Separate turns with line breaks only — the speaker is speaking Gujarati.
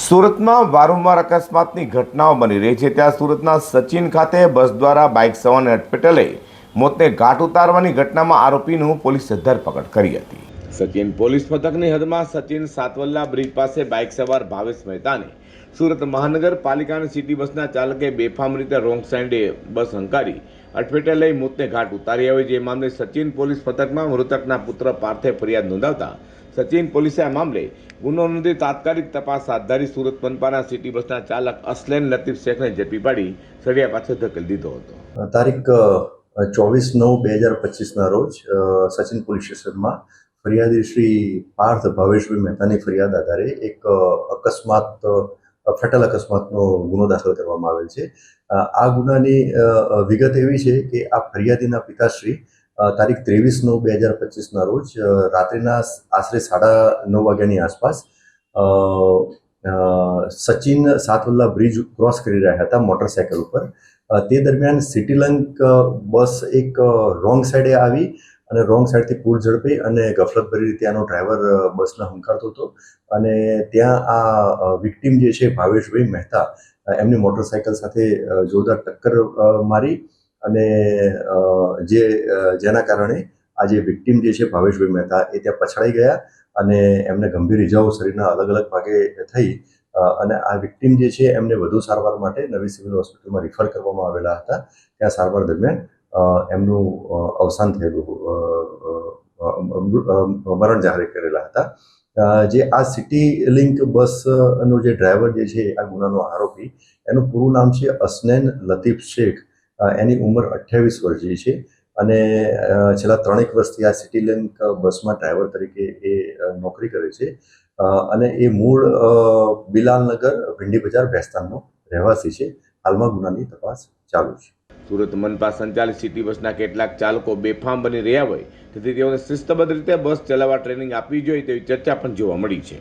સુરતમાં વારંવાર અકસ્માતની ઘટનાઓ બની રહી છે. ત્યાં સુરતના સચિન ખાતે બસ દ્વારા બાઇક સવારને અટપેટલે મોતને ઘાટ ઉતારવાની ઘટનામાં આરોપીનું પોલીસે ધરપકડ કરી હતી. સચિન પોલીસ મથકની હદમાં સચિન સાતવલ્લા બ્રિજ પાસે બાઇક સવાર ભાવેશ મહેતાને સુરત મહાનગરપાલિકાની સિટી બસના ચાલકે બેફામ રીતે રોંગ સાઈડે બસ હંકારી અટપેટે લઈ મોતને ઘાટ ઉતારી આવી. જે મામલે સચિન પોલીસ મથકમાં મૃતકના પુત્ર પાર્થે ફરિયાદ નોંધાવતા સચિન પોલીસે આ મામલે ગુનો નોંધી તાત્કાલિક તપાસ હાથ ધરી સુરત પનપાના સિટી બસના ચાલક અસલેન લતીફ શેખને ઝડપી પાડી સળિયા પાછળ ધકેલી દીધો હતો.
તારીખ ચોવીસ નવ બે હજાર પચીસના રોજ સચિન પોલીસ સ્ટેશનમાં ફરિયાદી શ્રી પાર્થ ભાવેશભાઈ મહેતાની ફરિયાદ આધારે એક અકસ્માત ફેટલ અકસ્માતનો ગુનો દાખલ કરવામાં આવેલ છે. આ ગુનાની વિગત એવી છે કે આ ફરિયાદીના પિતાશ્રી તારીખ ત્રેવીસ નવ બે હજાર પચીસના રોજ રાત્રિના આશરે સાડા નવ વાગ્યાની આસપાસ સચિન સાતવલ્લા બ્રિજ ક્રોસ કરી રહ્યા હતા મોટરસાયકલ ઉપર. તે દરમિયાન સિટીલંક બસ એક રોંગ સાઈડે આવી અને રોંગ સાઈડથી પૂર ઝડપી અને ગફલતભરી રીતે આનો ડ્રાઈવર બસને હંકારતો હતો. અને ત્યાં આ વિક્ટીમ જે છે ભાવેશભાઈ મહેતા એમની મોટરસાયકલ સાથે જોરદાર ટક્કર મારી અને જે જેના કારણે આ જે વિક્ટીમ જે છે ભાવેશભાઈ મહેતા એ ત્યાં પછડાઈ ગયા અને એમને ગંભીર ઇજાઓ શરીરના અલગ અલગ ભાગે થઈ અને આ વિક્ટીમ જે છે એમને વધુ સારવાર માટે નવી સિવિલ હોસ્પિટલમાં રિફર કરવામાં આવેલા હતા. ત્યાં સારવાર દરમિયાન એમનું અવસાન થયેલું મરણ જાહેર કરેલા હતા. જે આ સિટી લિંક બસનો જે ડ્રાઈવર જે છે આ ગુનાનો આરોપી, એનું પૂરું નામ છે અસનેન લતીફ શેખ. એની ઉંમર અઠ્યાવીસ વર્ષ જે છે. અને છેલ્લા ત્રણેક વર્ષથી આ સિટી લિંક બસમાં ડ્રાઈવર તરીકે એ નોકરી કરે છે. અને એ મૂળ બિલાલનગર ભીંડી બજાર ભેસ્તાનનો રહેવાસી છે. હાલમાં ગુનાની તપાસ ચાલુ છે.
સુરત મનપા સંચાલિત સિટી બસના કેટલાક ચાલકો બેફામ બની રહ્યા હોય, તેથી તેઓને શિસ્તબદ્ધ રીતે બસ ચલાવવા ટ્રેનિંગ આપવી જોઈએ તેવી ચર્ચા પણ જોવા મળી છે.